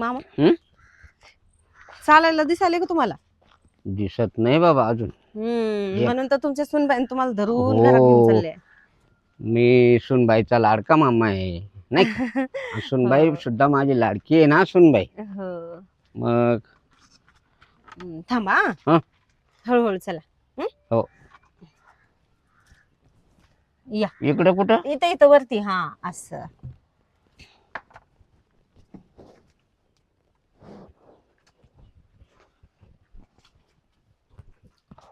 मामा हं? चालायला दिसायले का तुम्हाला दिसत नाही बाबा अजून हम्म म्हणून तर तुमच्या सुनबाईन तुम्हाला धरून हो. घरात घेऊन चालले मी सुनबाईचा लाडका मामा आहे नाही का? सुनबाई हो. सुद्धा माझी लाडकी आहे ना सुनबाई हो मग हम्म, थांबा हा. हं. हळूहळू चला हं? हो. या इकडे कुठं इथं इथं वरती हा असं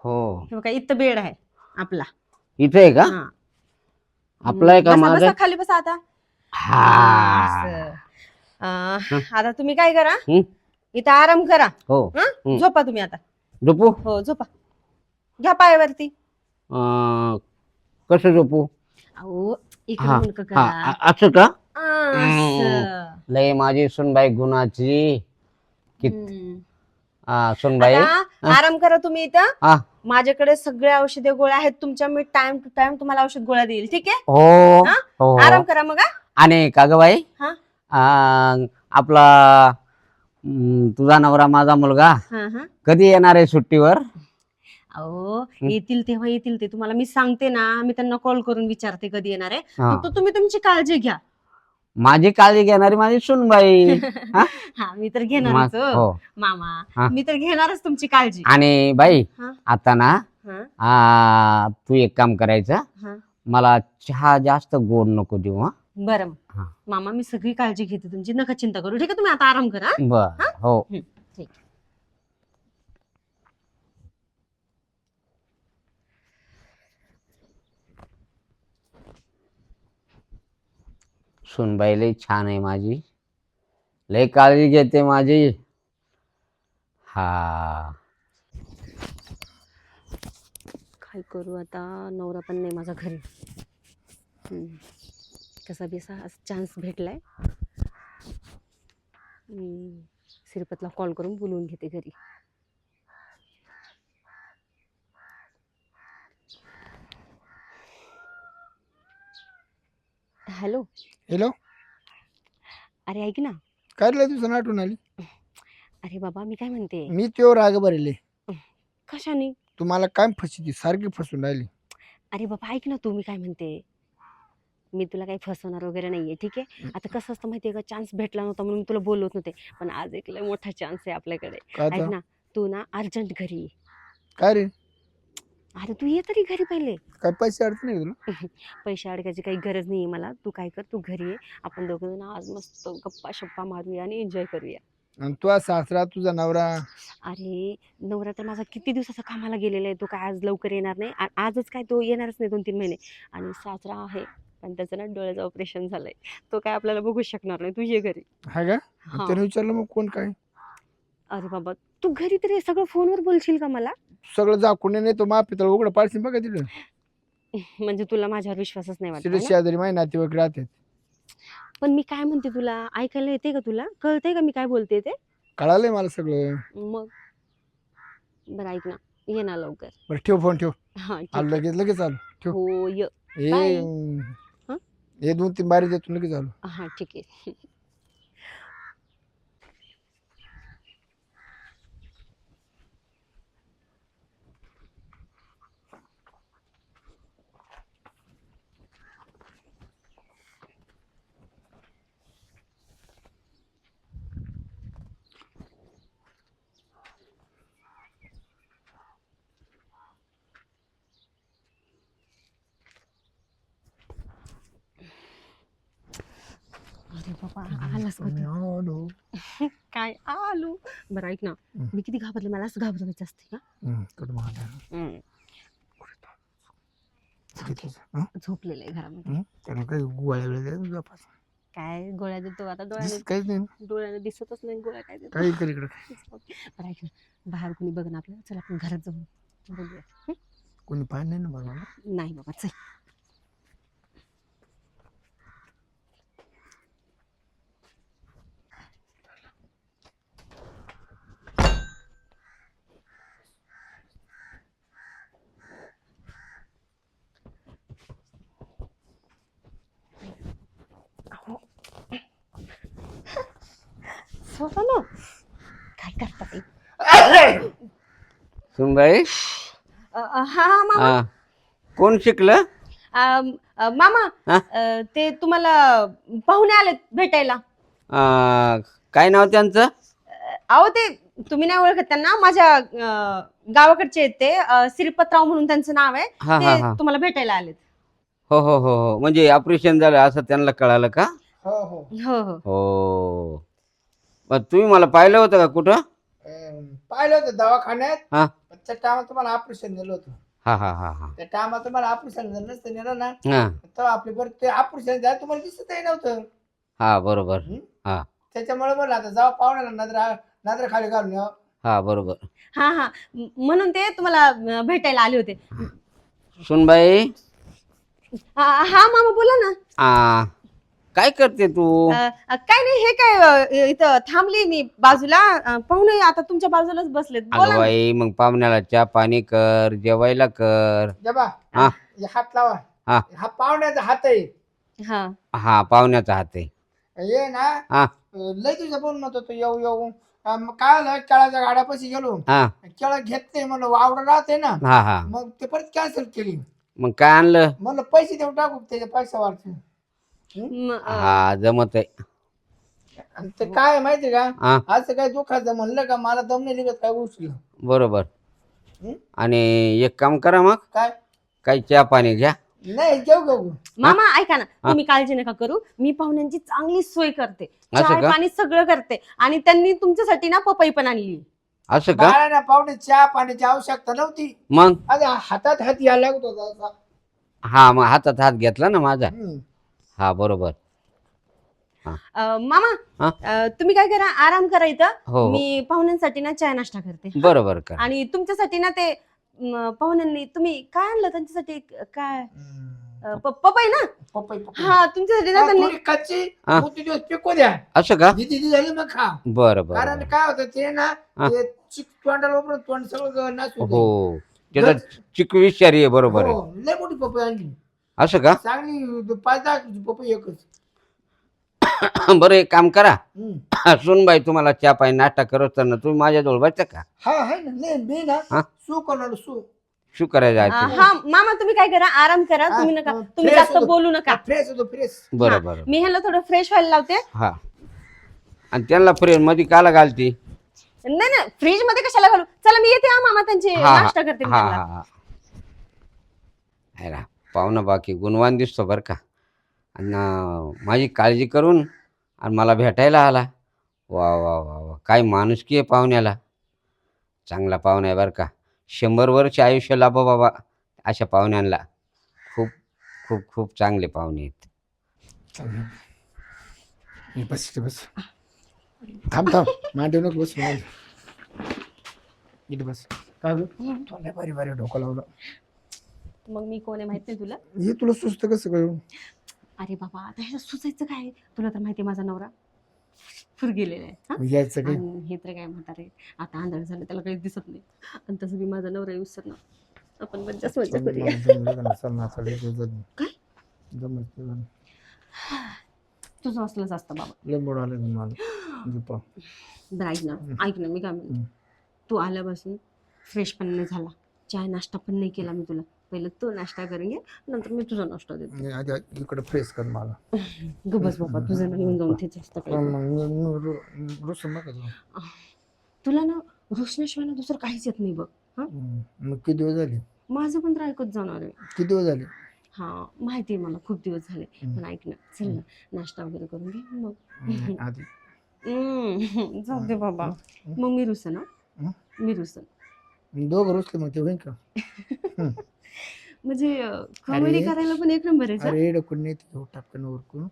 हो. हे बघा इथं बेड आहे आपला. इथे आहे का? हा. आपला आहे का बसा, माझा बसा, खाली बसा आता. हा. असं. अं, आता तुम्ही काय करा? हं? इथं आराम करा. हो. हं? हं. झोपा तुम्ही आता. झोपू? हो झोपा. घ्या पायावरती. अं, कसं झोपू? अहो हा करा. अ- असं का? असं. लय माझी सुनबाई गुणाची. कि- हम्म. हा, सुनबाई आता आराम करा तुम्ही इथं. माझ्याकडे सगळे औषधे गोळ्या आहेत. तुमच्या मी टाइम टू टाइम तुम्हाला औषध गोळ्या देईल. ठीक आहे? हो. हा? हो. आराम करा मग हा? आणि का ग बाई? हा. अं, आपला अं, तुझा नवरा माझा मुलगा हा हा. कधी येणार आहे सुट्टीवर? अहो येतील तेव्हा येतील ते. तुम्हाला मी सांगते ना. मी त्यांना कॉल करून विचारते कधी येणार आहे. हा. फक्त तुम्ही तुमची काळजी घ्या. माझी काळजी घेणारी माझी सुनबाई हा? हा मी तर घेणारच हो. हो मामा. मी तर घेणारच तुमची काळजी आणि बाई हा. आता ना हा आ, तू एक काम करायचं हा मला चहा जास्त गोड नको देऊ हा बरं हा. मामा मी सगळी काळजी घेते तुमची नका चिंता करू ठीक आहे तुम्ही आता आराम करा? बर हो हं, ठीक सुनबाई लई छान आहे माझी. लय काळजी घेते माझी. हा. काय करू आता? नवरा पण नाही माझा घरी. हम्म. कसा बेसा चान्स भेटलाय. हम्म. श्रीपतला कॉल करून बोलवून घेते घरी. हॅलो हॅलो अरे ऐक ना. काय रे तुझं आठवण आली? अरे बाबा मी काय म्हणते? मी तेव्हा राग भरले. कशाने? तू मला काय फसती सारखी फसून राहिली. अरे बाबा ऐक ना तू मी काय म्हणते? मी तुला काही फसवणार वगैरे नाहीये ठीक आहे? आता कसं असतं माहितीये का? चान्स भेटला नव्हता म्हणून मी तुला बोलवत नव्हते. पण आज एक लय मोठा चान्स आहे आपल्याकडे. काय ऐक आता? ना तू ना अर्जंट घरी ये. काय रे? अरे तू ये तरी घरी पहिले. काय पैसे अडचण आहे तुला? पैसे अडकायची काही गरज नाहीये मला. तू काय कर तू घरी ये. आपण दोघं जण आज मस्त गप्पा शप्पा मारूया आणि एन्जॉय करूया. आणि तुझा सासरा तुझा नवरा? अरे नवरा तर माझा किती दिवसाचा कामाला गेलेला आहे. तो काय आज लवकर येणार नाही. आ- आजच काय तो येणारच नाही दोन तीन महिने. आणि सासरा आहे पण त्याचं ना डोळ्याचं ऑपरेशन झालंय. तो काय आपल्याला बघू शकणार नाही. तू ये घरी. हा का? हा. त्याने विचारलं मग कोण काय? अरे बाबा तू घरी तरी सगळं फोनवर बोलशील का मला? सगळं जाकून नाही तो मा पितळ उघडं पाडशील बघा तिथं. म्हणजे तुला माझ्यावर विश्वासच नाही वाटत तिथे ना? शेजारी नातेवाईक राहतात पण मी काय म्हणते तुला ऐकायला येते का तुला? कळतंय का मी काय बोलते ते? कळालंय मला सगळं. मग? बरं ऐक ना ये ना लवकर. बरं ठेव फोन ठेव. हा ठीक आलो लगेच लगेच आलो. ठेव. हो य. हे हं? हे? दोन तीन बारी देतो लगेच आलो. हा ठीक आहे अरे बाबा आलास का मी तू? आलो. काय? आलू. बरं ऐक ना. मी किती घाबरले मला असं घाबरवायचं असते का? झोपलेलं आहे घरामध्ये? त्याला काही गोळ्या. काय गोळ्या देतो आता? डोळ्याने काहीच नाही. डोळ्याने दिसतच नाही गोळ्या काय देतो? काही कर इकडं बरं ऐक ना. बाहेर कोणी बघ ना आपल्याला. चल आपण घरात जाऊन बोलूया? कोणी पाहिलं नाही ना बरोबर नाही बाबा चल. असं होतं ना काय करता ते सुनबाई अ, अ, हा हा मामा हा कोण शिकलं अम, अ, मामा हा? अ, ते तुम्हाला पाहुणे आलेत भेटायला आ, काय नाव त्यांचं अ, अहो ते तुम्ही नाही ओळखत त्यांना माझ्या अ, गावाकडचे आहेत ते अ, श्रीपतराव म्हणून त्यांचं नाव आहे हा हा ते हा तुम्हाला भेटायला आलेत हो हो हो हो म्हणजे ऑपरेशन झालं असं त्यांना कळालं का हो हो हो हो तुम्ही मला पाहिलं होतं का कुठं? अं, पाहिलं होतं दवाखान्यात. हा. पण त्या टायमात तुम्हाला ऑपरेशन झालं होतं. हा हा हा हा. त्या टायमात तुम्हाला ऑपरेशन झालं नसतं नेलं ना. हा. तर आपले बरं ते ऑपरेशन झालं तुम्हाला दिसतही नव्हतं. हा बरोबर. हं? हा. त्याच्यामुळे म्हणलं आता जाऊ पाहुण्याला नजर नजर खाली घालून यावं. हा बरोबर. हा हा. म- म्हणून ते तुम्हाला अ, भेटायला आले होते. सुनबाई? हा हा, मामा बोला ना. आ, काय करते तू? अ, अ, काय नाही हे काय अ, इथं थांबली मी बाजूला. अ, पाहुणे आता तुमच्या बाजूलाच बसलेत. बोला अगं ना. बाई मग पाहुण्याला चहा पाणी कर जेवायला कर. जबा हा? हे हात लावा. हा. हा पाहुण्याचा हात आहे. हा. हा पाहुण्याचा हात आहे. ये ना हा. लय तुझ्या बोल म्हणत होतो येऊ येऊ. अं, मग काय झालं केळाच्या गाड्यापाशी गेलो. हा. केळं घेत नाही म्हणलं वावडं राहते ना. हा हा. मग ते परत कॅन्सल केली. मग काय आणलं? म्हणलं पैसे देऊन टाकू त्याच्या पैसा वाढते हा जमत आहे. आणि ते काय आहे माहिती का? हा. असं काय दुखायचं म्हणलं का? मला दम नाही निघत काय उचल बरोबर. हं? आणि एक काम करा मग. काय? काही चहा पाणी घ्या. नाही घेऊ घेऊ मामा ऐका ना. तुम्ही काळजी नका करू. मी पाहुण्यांची चांगली सोय करते. असं चाय का? पाणी सगळं करते. आणि त्यांनी तुमच्यासाठी ना पपई पण आणली. असं का? पाहुणे चहा पाण्याची आवश्यकता नव्हती. मग? अरे हातात हात यायला लागत होता असा. हा मग हातात हात घेतला ना माझा. हा बरोबर. अ, मामा हा? अ, तुम्ही काय करा आराम करा हो, इथं. हो. मी पाहुण्यांसाठी ना चाय नाश्ता करते. बरोबर का आणि तुमच्यासाठी ना ते म, पाहुण्यांनी तुम्ही काय आणलं त्यांच्यासाठी? काय? अ, प- पपई ना? पपई पपई. हा तुमच्यासाठी ना हा, त्यांनी कच्ची हा. मोठी दिवस पिकू द्या. असं का? दिदी झाली मग खा. बरं बरं कारण बरं. काय होतं ते ना हा. ते चिक तोंडाला वापरून तोंड सगळं नाचू हो. त्याचा चिकू विषारी आहे बरोबर आहे. हो लय मोठी पपई आणली असं का? चांगली पाच दहा पपई एकच. बरं एक काम करा. हम्म. सुनबाई तुम्हाला चहा पाणी नाश्ता करत तर ना तुम्ही माझ्याजवळ बसता का? हा आहे ना नाही मी ना हा? सू करणार सू. शू करायचं हा मामा तुम्ही काय करा? आराम करा. तुम्ही नका तुम्ही जास्त. बोलू नका. फ्रेश होतो फ्रेश बरं बरं. मी ह्याला थोडं फ्रेश व्हायला लावते. हा. आणि त्यांना फ्रेममध्ये काला घालती? नाही ना फ्रीजमध्ये कशाला घालू? चला मी येते हा मामा त्यांचे नाश्ता करते मी हा त्यांना. हा हा. आहे ना पाहुणा बाकी गुणवान दिसतो बरं का. आणि माझी काळजी करून आणि मला भेटायला आला. वा वा वा वा काय माणुसकी आहे पाहुण्याला. चांगला पाहुणा आहे बरं का. शंभर वर्ष आयुष्य लाभो बाबा अशा पाहुण्यांना. खूप खूप खूप चांगले पाहुणे आहेत. मी बस इथे बस. थांब थांब. मांडू नको बस. इथे बस. काय भारी भारी डोकं लावलं. मग मी कोण आहे माहीत नाही तुला? हे तुला सुचत कसं कळू अरे बाबा आता ह्याच्यात सुचायचं काय? तुला तर माहिती माझा नवरा फुर गेलेला आहे हा? यायचं काय? आणि हे तर काय म्हणतात आता आंधळ झालं त्याला काही दिसत नाही. आणि तसं मी माझा नवरा येऊस ना आपण मज्जाच मज्जा करूया. काय? तुझं असलंच असतं बाबा. लय मोड आलं मला. झोपा. बरं ऐक ना ऐक ना मी काय म्हणते? हम्म. तू आल्यापासून फ्रेश पण नाही झाला. चाय नाश्ता पण नाही केला मी तुला. पहिलं तू नाश्ता करून घे नंतर मी तुझा नाश्ता देते. मी आधी इकडे फ्रेश कर मला. गबस बाबा तुझं ना येऊन जाऊन तेच असतं मग- काही. मग मी- मी रु- रुसून नका जाऊ. तुला ना रुसण्याशिवाय ना दुसरं काहीच येत नाही बघ हम्म. मग किती दिवस झाले? माझं पण तर ऐकत जाणार आहे. किती दिवस झाले? हा माहिती आहे मला खूप दिवस झाले. पण ऐक ना चल ना नाश्ता वगैरे करून घे मग. हम्म, आधी. हम्म, जाऊ दे बाबा. मग मी रुसन हा? मी रुसन. दोघं रुसले मग ते का? म्हणजे कॉमेडी. करायला पण एक नंबर आहे अरे नाही तिथे टापकन उरकून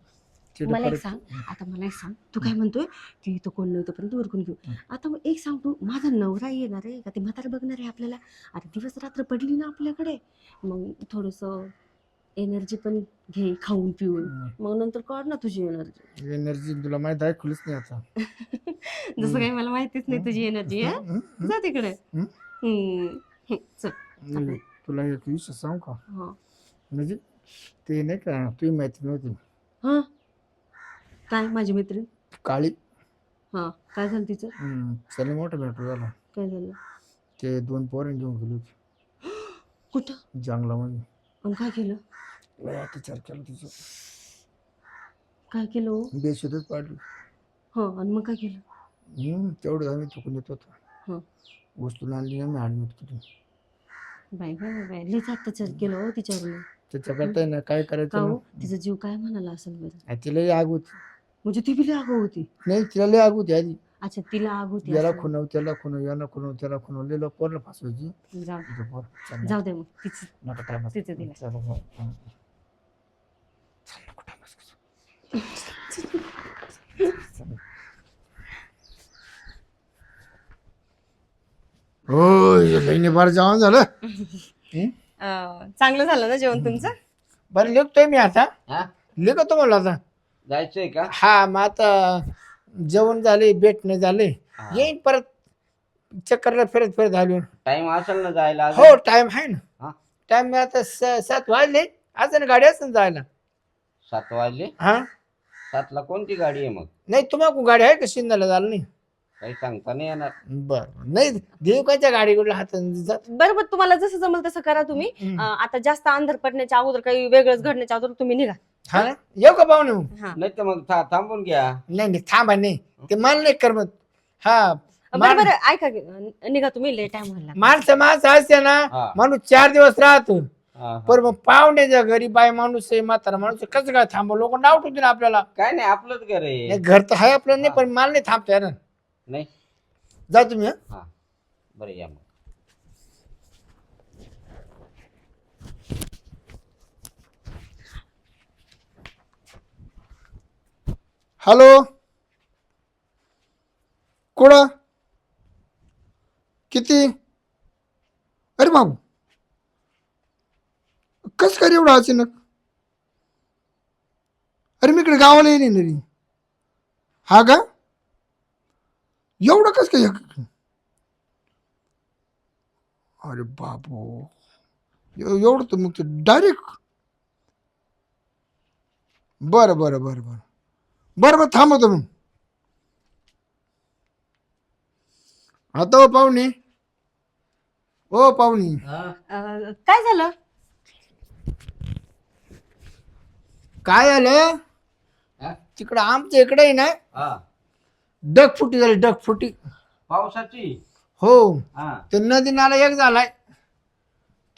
मला एक सांग. आता मला एक सांग. तू काय म्हणतोय? की इथं कोण नाही तोपर्यंत उरकून घेऊ. आता मग एक सांग तू. माझा नवरा येणार आहे का? ते म्हातारा बघणार आहे आपल्याला. आता दिवस रात्र पडली ना आपल्याकडे. मग थोडंसं एनर्जी पण घे खाऊन पिऊन. मग नंतर काढ ना तुझी एनर्जी एनर्जी तुला माहीत आहे खुलीच नाही आता. जसं काही मला माहितीच नाही तुझी एनर्जी जा तिकडे? हम्म. चल. तुला एक विषय सांग का हा म्हणजे ते नाही का तुझी माहिती नव्हती हा काय माझी मैत्रीण काळी हा काय झालं तिचं हम्म, चल मोठा मॅटर झाला काय झालं ते दोन पोरं घेऊन गेले होते कुठं जंगलामध्ये आणि काय केलं लय अत्याचार केला तिचं काय केलं हो बेशुद्धच पाडली हो आणि मग काय केलं हम्म, तेवढं आम्ही चुकून येत होतो हं. वस्तू आणली आम्ही ॲडमिट केली बाय बाय बाय लयच अत्याचार केलं हो तिच्यावर त्याच्याकरता आहे ना काय का करायचं हो ना? तिचा जीव काय म्हणाला असेल बरं आ, तिला लई आग होती म्हणजे ती बी आग होती नाही तिला लई आग होती आधी अच्छा तिला आग होती याला असं. खुनव त्याला खुनव याला खुनव त्याला खुनव लिहिलं पोरला फासवायची जाऊ पोर चल जाऊ दे मग तिचं नका तिचं तिला. चल हो, हं. चल, नको time waste करू. बहिणी बार जेवण झालं? हं? अं, चांगलं झालं ना जेवण तुमचं? बरं लिखतोय मी आता. हा? लिखतो मला आता. जायचंय का? हा मग आता जेवण झाले भेटणे झाले. हा. येईन परत. चक्करला फिरत फिरत आलो. टाइम असेल ना जायला हो टाइम आहे ना. हा? टाइम आता स- सात वाजले. अजून गाडी असेल जायला. सात वाजले? हा? सातला कोणती गाडी आहे मग? नाही तुम्हाला गाडी आहे का? शिंदाला झालं नाही? काही सांगता नाही येणार. बर. नाही देवकाच्या गाडीकडे हात जात? बरोबर तुम्हाला जसं जमल तसं करा तुम्ही. अं, आता जास्त अंधार पडण्याच्या अगोदर काही वेगळंच घडण्याच्या अगोदर तुम्ही निघा. हा ना? येऊ का पाहुणे? मग? हा. नाही तर मग था- थांबून घ्या. नाही नाही थांबा नाही. ते मला नाही करमत. हा बरं बरं ऐका की, अं, निघा तुम्ही लेट टाइम माणसं माणसं असते ना हा. माणूस चार दिवस राहतो. हा, हा. पण मग पाहुण्याच्या घरी बाय माणूस आहे म्हातारा माणूस आहे, कसं काय थांबव लोक नाव ठेवतील आपल्याला. काय नाही आपलंच घर आहे. नाही, घर तर आहे आपलं नाही पण मला नाही थांबता येणार. नाही? जा तुम्ही हं? हा. बरं या मग. हॅलो? कुठं? किती? अरे बाबू कस काय रे एवढं अचानक? अरे मी इकडे गावाला येईल ना रे. हा का? एवढं कस काय अरे बाबू. एव- एवढं तर मग डायरेक्ट बरं बरं बरं बरं. बरं बरं थांबवतो मग आता हो पाहुणे. हो पाहुणे. अं, काय झालं? काय आलं? हा? तिकडं आमच्या इकडे आहे ना हा. डगफुटी झाली डगफुटी. पावसाची? हो. हा. ते नदी नाला एक झालाय.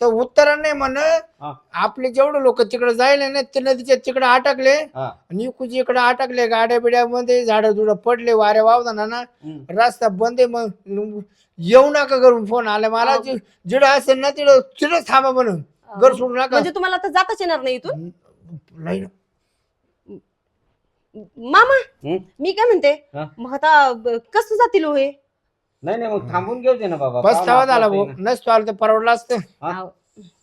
तर उत्तराने नाही म्हण हा. आपले जेवढे लोक तिकडे जायले ना ते नदीच्या तिकडे अटकले. हा. आणि इकडे इकडे अटकले गाड्या बिड्यामध्ये झाडं जुडं पडले वाऱ्या वावदाना ना हम्म. रस्ता बंद आहे मग येऊ नका करून फोन आला. मला. जि- जिडं असेल ना तिकडं तिथंच थांबा म्हणून. घर सोडू नका. म्हणजे तुम्हाला आता जाताच येणार नाही इथून? नाही ना. मामा? मी काय म्हणते? हा? मग आता ब- कसं जातील हो हे? नाही नाही मग थांबून घेऊ दे ना बाबा. बस पाहुणा झाला भाऊ. नसतो आलं तर परवडलं असतं. हा?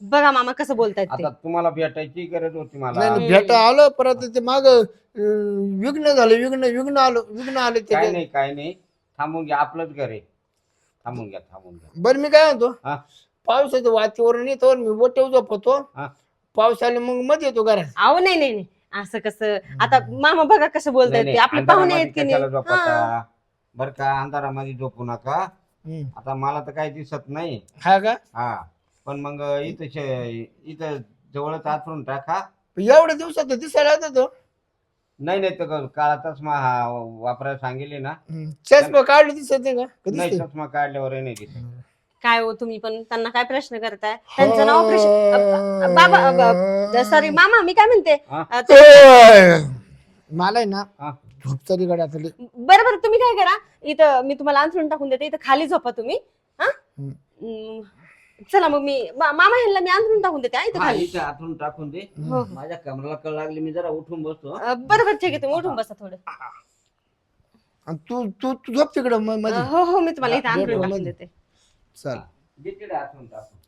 बघा मामा कसं बोलतायत ते. आता तुम्हाला भेटायची गरज होती मला. नाही भेटा आलं परत ते माग विघ्न झालं विघ्न विघ्न आलं विघ्न आले काय ते नाही काय नाही. थांबून घ्या आपलंच घर आहे. थांबून घ्या थांबून घ्या. बरं मी काय म्हणतो? हा? पावसाचं वातावरण येतो मी बोटे झोपतो हा? पाऊस आले मग मध्ये येतो घरात. अहो नाही नाही नाही. असं कसं? आता मामा बघा कसं बोलतायत ते. आपले पाहुणे आहेत की नाही? हा. बरं का अंधारामध्ये झोपू नका. हम्म. आता मला तर काही दिसत नाही. हा का? हा. पण मग इथं शे- इथं जवळच आथरून टाका. एवढ्या दिवसात तर दिसायला येतो तो नाही नाही तर काळा चष्मा हा वापरायला सांगितले ना. हम्म. चष्मा काढले दिसत नाही का? का नाही? चष्मा काढल्यावर नाही दिसत. काय हो तुम्ही पण त्यांना काय प्रश्न करताय त्यांचं नाव ऑपरेशन बाबा सॉरी मामा मी काय म्हणते हा? अ, ते- ओय. मला आहे ना हा झोप तरी गड्या आता लई. बरं बरं तुम्ही काय करा इथं मी तुम्हाला अंथरून टाकून देते इथं खाली झोपा तुम्ही हा हम्म. हम्म. चला मग मी मा- मामा ह्यांना मी अंथरून टाकून देते हा, इथं हा खाली इथं आतून टाकून दे हो, हो. माझ्या कमराला कळ लागली मी जरा उठून बसतो अ, बरं बरं ठीक आहे तुम्ही उठून बसा थोडं आणि तू तू तू झोप तिकडं म- अ, मध्ये हो हो मी तुम्हाला इथं अंथरून टाकून. देते चल. तिकडे आतून टाकून.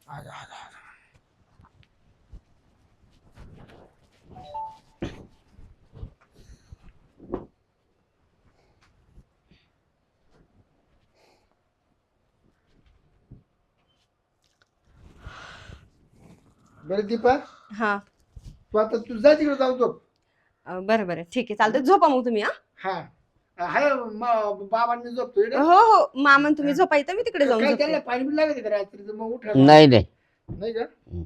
बरं दीपा. हा. तू आता तू जा तिकडे जाऊ झोप. अ, बरं बरं. ठीक आहे चालतं झोपा मग तुम्ही हा. हा. हाय म- बाबांनी झोपतो इकडे. हो हो मामा तुम्ही झोपा इथं मी तिकडे जाऊन काय झोपते. त्याला पाणी बिल लागत का रात्री? मग उठा. नाही नाही. नाही का? हम्म.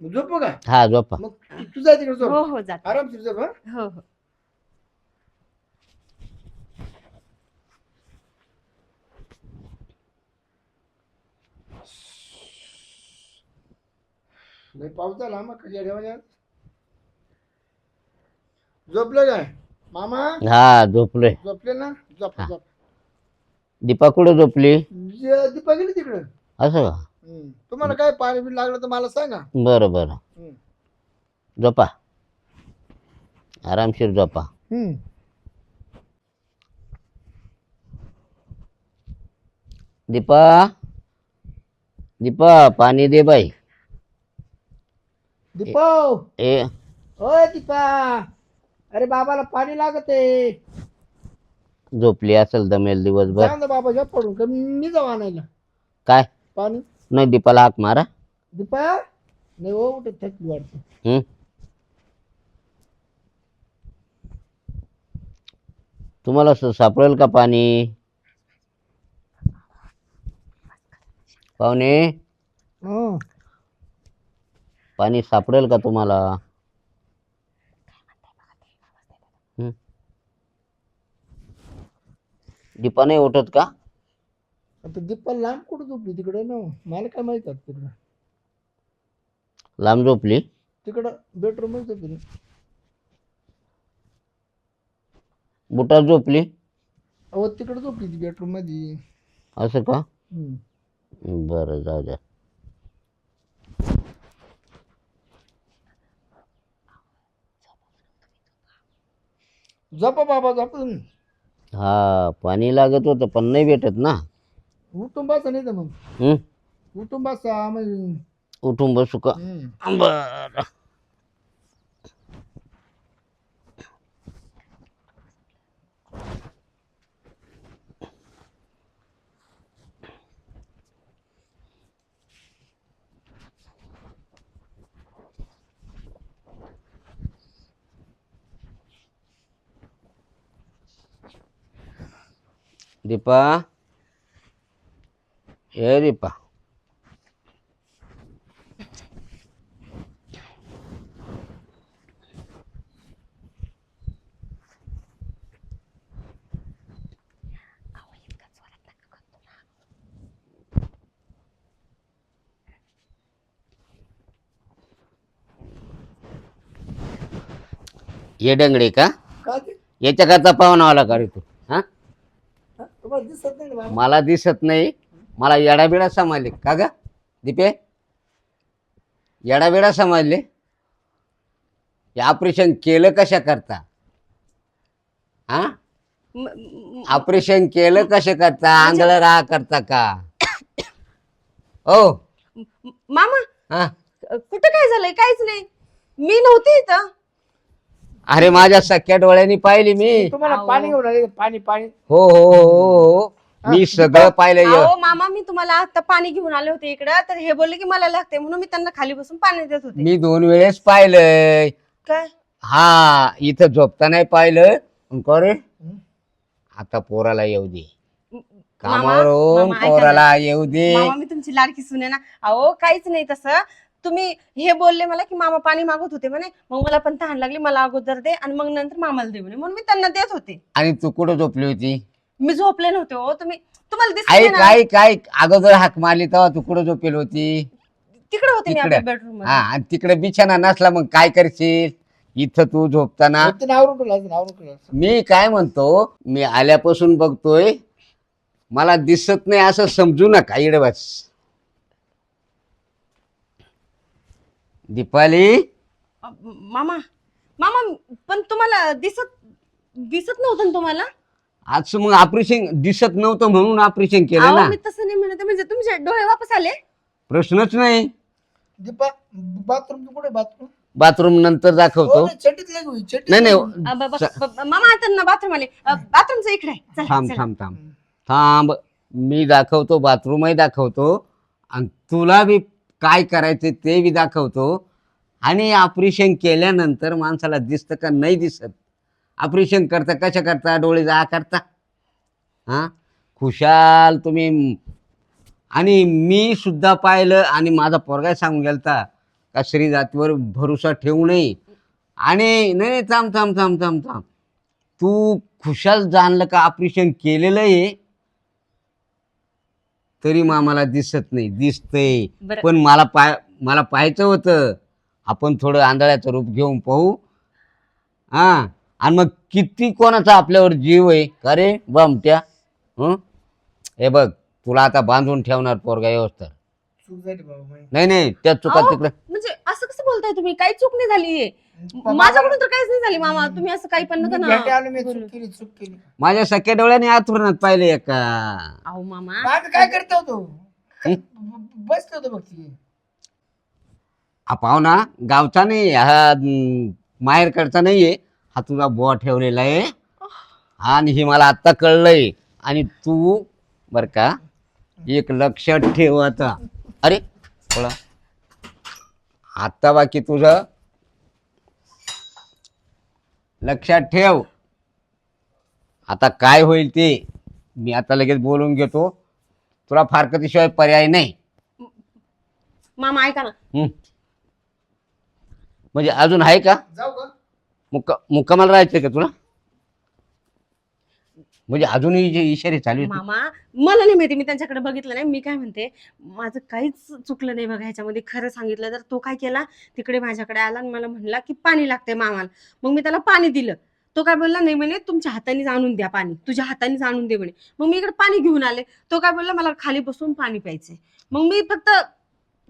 मग झोपू का? हा झोपा. मग तू जाय तिकडे झोप. हो हो जाते. आरामशीर झोप हा? हो हो. लय पाऊस झाला मग कशा ठेवायच्या झोपलं काय? मामा? हा झोपलोय. झोपले ना? झोप हा. झोप. दीपा कुठं झोपली? जे- दीपा गेली तिकडं. असं का. तुम्हाला काय पाणी बिल लागलं तर मला सांगा. बरं बरं. हम्म. झोपा. आरामशीर झोपा. हम्म. दीपा? दीपा पाणी दे बाई. दीपा ए. ओय दीपा. अरे बाबाला पाणी लागत. आहे झोपली असेल दमेल दिवसभर. जाऊ बाबा झोप पडून का मी जाऊ आणायला. काय? पाणी? नाही दीपाला हाक मारा. दीपा? नाही हो उठे थकली वाटते. हम्म. तुम्हाला स- सापडेल का पाणी? पाहुणे हं. पाणी सापडेल का तुम्हाला? दीपा नाही उठत का? आता दीपा लांब कुठं झोपली? तिकडे ना मला काय माहीत आहे तिकडं. लांब झोपली? तिकडं बेडरूममध्ये झोपली बुटात झोपली? अहो तिकडे झोपली ती बेडरूममध्ये असं का? हम्म. बरं जाऊ द्या. झोपा बाबा झोप तुम्ही. हा पाणी लागत होतं पण नाही भेटत ना उठून बसा नाही तर मग हम्म? उठून बसा म्हणजे उठून बसू का. बर दीपा ए दीपा ये डंगडे का का ते याच्या करता पाहुणा आला का रे तू हा हा? तुम्हाला दिसत नाही ना बाबा. मला दिसत नाही. मला येडाबिडा समजले. का ग? दीपे? येडाबिडा समजले? ऑपरेशन केलं कशा करता? हा? म- म- ऑपरेशन केलं कसे करता? आंधळ राहा करता का? ओ! म- मामा हा? कुठं काय झालंय? काहीच नाही. मी नव्हती इथं. अरे माझ्या सख्या डोळ्यांनी पाहिली मी. तुम्हाला. पाणी घेऊन आले पाणी पाणी. हो हो हो हो हो. मी सगळं पाहिलं य. अहो मामा मी तुम्हाला आता पाणी घेऊन आले होते इकडं. तर हे बोलले की मला लागते म्हणून मी त्यांना खाली बसून पाणी देत होते. मी दोन वेळेस पाहिलंय. काय? हा इथं झोपता नाही पाहिलं. पण का रे? आता पोराला येऊ दे. मामा, कामावरून मामा, ऐका ना. पोराला येऊ दे. मामा मी तुमची लाडकी सुने ना. अहो काहीच नाही तसं. तुम्ही हे बोलले मला की मामा पाणी मागत होते म्हणे. मग मला पण तहान लागली मला अगोदर दे आणि मग नंतर मामाला दे म्हणे म्हणून मी त्यांना देत होते. आणि तू कुठं झोपली होती? मी झोपले नव्हते हो. तुम्ही तुम्हाला दिसत ना? ऐक ऐक. अगोदर हाक मारली तेव्हा तू कुठं झोपेल होती? तिकडे होते मी तिकडे. आपल्या बेडरूम हा आणि तिकडे बिछाना नसला मग काय करशील? इथं तू झोपताना. ठेवलं ठेवलं. मी काय म्हणतो मी आल्यापासून बघतोय मला दिसत नाही असं समजू नका इकडे बस. दीपाली? मामा मामा पण तुम्हाला दिसत दिसत नव्हतं ना तुम्हाला? आज मग ऑपरेशन दिसत नव्हतं म्हणून ऑपरेशन केलं अहो ना. मी तसं नाही म्हणत म्हणजे तुमचे डोळे वापस आले? प्रश्नच नाही. दीपा बाथरूम कुठे बाथरूम? बाथरूम नंतर दाखवतो. चटीत लागू चटीत नाही लागू. नाही अ, ब- ब- ब- मामा आता ना बाथरूम आले. बाथरूमचं इकडे आहे. चला, थांब चला. थांब थांब. थांब. मी दाखवतो बाथरूमही दाखवतो. आणि तुला बी काय करायचं ते बी दाखवतो. आणि ऑपरेशन केल्यानंतर माणसाला दिसतं का नाही दिसत. ऑपरेशन करता कशा करता? डोळे जा करता. हां? खुशाल तुम्ही. आणि मी सुद्धा पाहिलं आणि माझा पोरगा सांगून गेलता का श्री जातीवर भरोसा ठेवू नये. आणि नाही नाही थांब थांब थांब थांब थांब. तू खुशाल जाणलं का ऑपरेशन केलेलं आहे? तरी मामाला दिसत नाही दिसतंय. बरं. पण मला पाय मला पाहायचं होतं. आपण थोडं आंधळ्याचं रूप घेऊन पाहू. हा आणि मग किती कोणाचा आपल्यावर जीव आहे? का रे? बमट्या? हं? हे बघ तुला आता बांधून ठेवणार पोरगा व्यवस्था. चूक झाली बाबा माझी. नाही नाही त्या चुका अहो, तिकडे म्हणजे असं कसं बोलताय तुम्ही? काही चूक नाही झाली बाबा, माझ्याकडून तर काहीच नाही झाली मामा. तुम्ही असं काही पण मी नका ना. भेटायला आलो मी बोलू. चूक केली चूक केली. माझ्या सख्या डोळ्याने आथुरणात पाहिले का अहो मामा. माझं काय करतो तो हं? बसलो होतो बघ ती हा पाहुणा गावचा नाही हा अं, माहेरकडचा नाहीये. हा तुझा बुवा ठेवलेला आहे. आणि हे मला आत्ता कळलंय. आणि तू बर का एक लक्षात ठेव आता. अरे थोडा आता बाकी तुझं लक्षात ठेव. आता काय होईल ते मी आता लगेच बोलून घेतो. तुला फारकतीशिवाय पर्याय नाही. मामा ऐका ना. हं. म्हणजे अजून आहे का? जाऊ का? मुक्का मुक्कामाला राहायचंय का तुला? म्हणजे अजूनही जे इशारे चालू आहेत मामा मला नाही माहिती मी त्यांच्याकडे बघितलं नाही. मी काय म्हणते माझं काहीच चुकलं नाही बघा ह्याच्यामध्ये. खरं सांगितलं तर तो काय केला तिकडे माझ्याकडे आला आणि मला म्हणला की पाणी लागतंय मामाला. मग मी त्याला पाणी दिलं. तो काय बोलला नाही म्हणे तुमच्या हाताने आणून द्या पाणी. तुझ्या हाताने आणून दे म्हणे. मग मी इकडे पाणी घेऊन आले. तो काय बोलला मला खाली बसून पाणी प्यायचंय. मग मी फक्त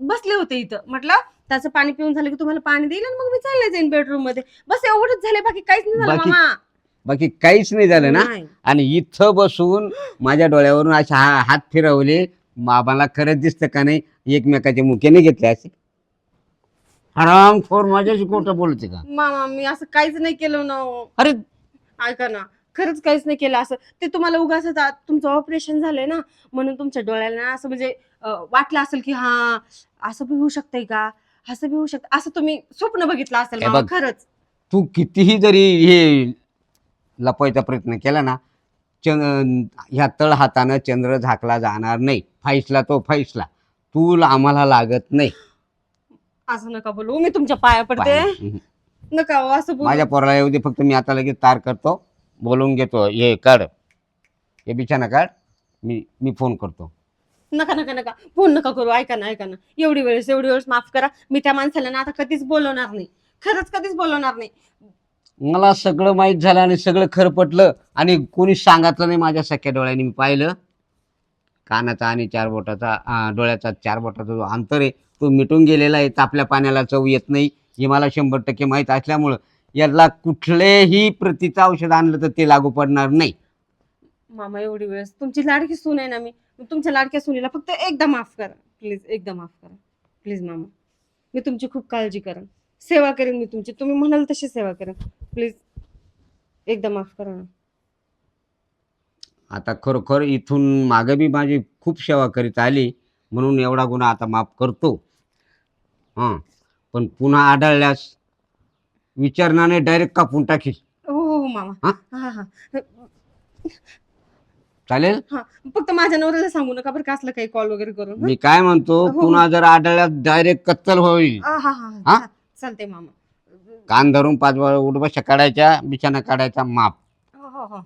बसले होते इथं. म्हटलं त्याचं पाणी पिऊन झालं की तुम्हाला पाणी देईल आणि मग मी चालले जाईन बेडरूममध्ये. बस एवढंच झालं बाकी काहीच नाही झालं बाकी मामा. बाकी काहीच नाही झालं ना. नाही. आणि इथं बसून माझ्या डोळ्यावरून असे हा हात फिरवले. बाबाला खरंच दिसतं का नाही? एकमेकाचे मुख्याने घेतले असे. आराम खोर माझ्याशी खोटं बोलते का? मामा मी असं काहीच नाही केलं ना हो. अरे! ऐका ना खरंच काहीच नाही केलं असं. ते तुम्हाला उगाच तुमचं ऑपरेशन झालंय ना म्हणून तुमच्या डोळ्याला ना असं म्हणजे अं, वाटलं असेल की हा असं बी होऊ शकतंय का? असं बी होऊ शकतं असं तुम्ही स्वप्न बघितलं असेल हे मामा, बघ. खरंच. तू कितीही जरी हे लपवायचा प्रयत्न केला ना चंद ह्या तळ हातानं चंद्र झाकला जाणार नाही. फाईसला तो फाईसला. तू आम्हाला लागत नाही. असं नका बोलू. मी तुमच्या पाया पडते. पाय- नका हो, असं बोलू. माझ्या पोराला येऊ दे फक्त मी आता लगेच तार करतो. बोलवून घेतो. हे काढ. हे बिछाना काढ. मी मी फोन करतो. नका नका नका. फोन नका करू. ऐका ना ऐका ना. एवढी वेळेस एवढी वेळेस माफ करा. मी त्या माणसाला ना आता कधीच बोलवणार नाही. खरंच कधीच बोलवणार नाही. मला सगळं माहीत झालं आणि सगळं खरं पटलं आणि कोणी सांगितलं नाही माझ्या सख्या डोळ्याने मी पाहिलं. कानाचा आणि चार बोटाचा डोळ्याचा चार बोटाचा जो अंतर आहे तो मिटून गेलेला आहे. तापल्या पाण्याला चव येत नाही. हे मला शंभर टक्के माहीत असल्यामुळं याला कुठलेही प्रतीचं औषध आणलं तर ते लागू पडणार नाही. मामा एवढी वेळेस तुमची लाडकी सून आहे ना मी. मग तुमच्या लाडक्या सुनीला फक्त एकदा माफ करा. प्लीज एकदा माफ करा. प्लीज मामा मी तुमची खूप काळजी करेन. सेवा करेन मी तुमची. तुम्ही म्हणाल तशी सेवा करेन प्लीज एकदा माफ करा ना. आता खरोखर इथून मागे बी माझी खूप सेवा करीत आली म्हणून एवढा गुन्हा आता माफ करतो. हां. पण पुन्हा आढळल्यास विचारणाने डायरेक्ट कापून टाकील. हो हो हो मामा. हा? हा हा चालेल? हा फक्त माझ्या नवऱ्याला सांगू नका बरं का असलं काही कॉल वगैरे करून. हं? मी काय म्हणतो हो. पुन्हा जर आढळल्यास डायरेक्ट कत्तल होईल. हा हा हा. हा? चालतंय मामा. कान धरून पाच उडबशा काढायच्या बिछाना काढायचा माप. हो हो. हो?